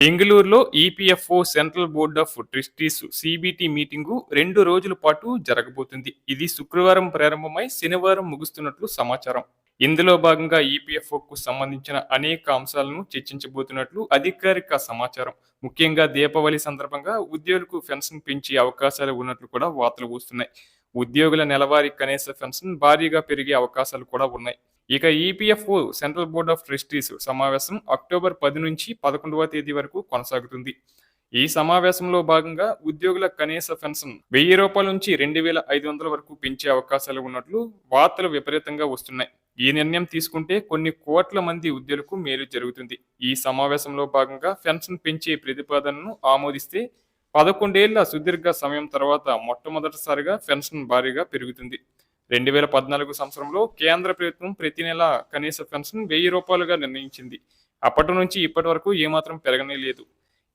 బెంగళూరులో EPFO central board of trustees CBT meeting రెండు రోజుల పాటు జరగబోతుంది. ఇది శుక్రవారం ప్రారంభమై శనివారం ముగుస్తున్నట్లు సమాచారం. ఇందులో భాగంగా ఈపీఎఫ్ఓకు సంబంధించిన అనేక అంశాలను చర్చించబోతున్నట్లు అధికారిక సమాచారం. ముఖ్యంగా దీపావళి సందర్భంగా ఉద్యోగులకు పెన్షన్ పెంచే అవకాశాలు ఉన్నట్లు కూడా వార్తలు వస్తున్నాయి. ఉద్యోగుల నెలవారీ కనీస పెన్షన్ భారీగా పెరిగే అవకాశాలు కూడా ఉన్నాయి. ఇక EPFO central board of trustees సమావేశం అక్టోబర్ పది నుంచి పదకొండవ తేదీ వరకు కొనసాగుతుంది. ఈ సమావేశంలో భాగంగా ఉద్యోగుల కనీస పెన్షన్ వెయ్యి రూపాయల నుంచి రెండు వేల ఐదు వందల వరకు పెంచే అవకాశాలు ఉన్నట్లు వార్తలు విపరీతంగా వస్తున్నాయి. ఈ నిర్ణయం తీసుకుంటే కొన్ని కోట్ల మంది ఉద్యోగులకు మేలు జరుగుతుంది. ఈ సమావేశంలో భాగంగా పెన్షన్ పెంచే ప్రతిపాదనను ఆమోదిస్తే పదకొండేళ్ళ సుదీర్ఘ సమయం తర్వాత మొట్టమొదటిసారిగా పెన్షన్ భారీగా పెరుగుతుంది. రెండు వేల పద్నాలుగు సంవత్సరంలో కేంద్ర ప్రభుత్వం ప్రతి నెల కనీస పెన్షన్ వెయ్యి రూపాయలుగా నిర్ణయించింది. అప్పటి నుంచి ఇప్పటి వరకు ఏమాత్రం పెరగనే లేదు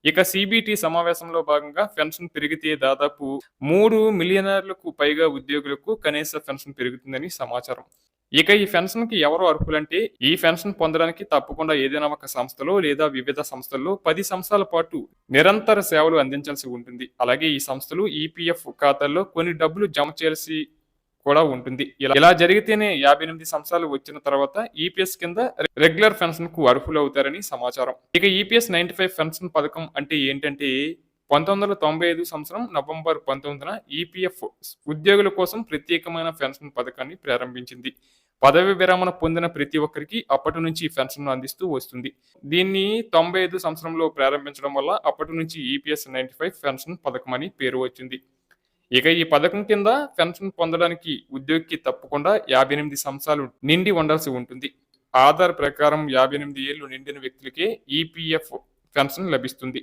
ఇక సిబిటి సమావేశంలో భాగంగా పెన్షన్ పెరిగితే దాదాపు మూడు మిలియనర్లకు పైగా ఉద్యోగులకు కనీస పెన్షన్ పెరుగుతుందని సమాచారం. ఇక ఈ పెన్షన్కి ఎవరు అర్హులంటే ఈ పెన్షన్ పొందడానికి తప్పకుండా ఏదైనా ఒక సంస్థలో లేదా వివిధ సంస్థల్లో పది సంవత్సరాల పాటు నిరంతర సేవలు అందించాల్సి ఉంటుంది. అలాగే ఈ సంస్థలు ఈపీఎఫ్ ఖాతాల్లో కొన్ని డబ్బులు జమ చేయాల్సి కూడా ఉంటుంది. ఇలా ఇలా జరిగితేనే యాభై ఎనిమిది సంవత్సరాలు వచ్చిన తర్వాత ఈపీఎస్ కింద రెగ్యులర్ పెన్షన్కు అర్హులు అవుతారని సమాచారం. ఇక ఈపీఎస్ నైన్టీ ఫైవ్ పెన్షన్ పథకం అంటే ఏంటంటే పంతొమ్మిది వందల తొంభై ఐదు సంవత్సరం నవంబర్ పంతొమ్మిదిన ఈపీఎఫ్ ఉద్యోగుల కోసం ప్రత్యేకమైన పెన్షన్ పథకాన్ని ప్రారంభించింది. పదవి విరమణ పొందిన ప్రతి ఒక్కరికి అప్పటి నుంచి పెన్షన్ను పెన్షన్ అందిస్తూ వస్తుంది. దీన్ని తొంభై ఐదు సంవత్సరంలో ప్రారంభించడం వల్ల అప్పటి నుంచి ఈపీఎస్ నైన్టీ ఫైవ్ పెన్షన్ పథకం అని పేరు వచ్చింది. ఇక ఈ పథకం కింద పెన్షన్ పొందడానికి ఉద్యోగికి తప్పకుండా యాభై ఎనిమిది సంవత్సరాలు నిండి ఉండాల్సి ఉంటుంది. ఆధార్ ప్రకారం యాభై ఎనిమిది ఏళ్ళు నిండిన వ్యక్తులకే ఈపీఎఫ్ పెన్షన్ లభిస్తుంది.